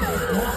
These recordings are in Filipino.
Pag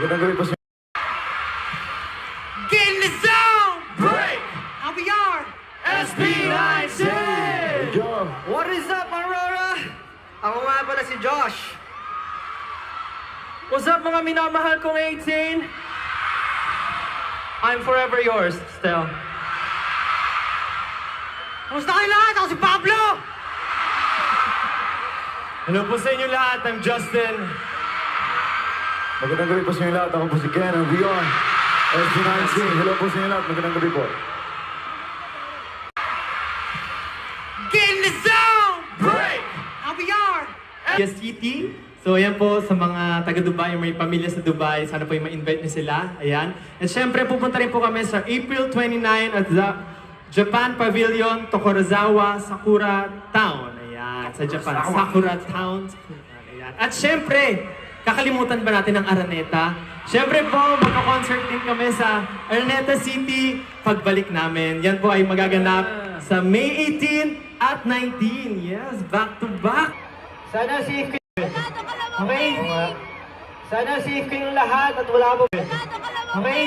Get in the zone! Break! SB19! What is up, Aurora? Si Josh. What's up, mga minamahal kong 18? I'm forever yours, Stel. Kamusta kayo lahat? Ako si Pablo! Hello po sa inyo lahat, I'm Justin. Magandang gabi po sa inyo lahat. Ako po si Ken and we are SB19. Hello po sa inyo lahat. Magandang gabi po. Get in the zone! Break! And we are Yes City. So ayan po sa mga taga Dubai, may pamilya sa Dubai, sana po yung ma-invite niyo sila. Ayan. At syempre pupunta rin po kami sa April 29 at the Japan Pavilion, Tokorozawa, Sakura Town. Ayan, sa Japan. Sakura Town. Ayan. At syempre, kakalimutan ba natin ang Araneta? Syempre po, magka-concert din kami sa Araneta City pagbalik namin. Yan po ay magaganap sa May 18 at 19. Yes, back to back. Sana kayo. Okay? Sana safe kayong lahat at wala po. Okay?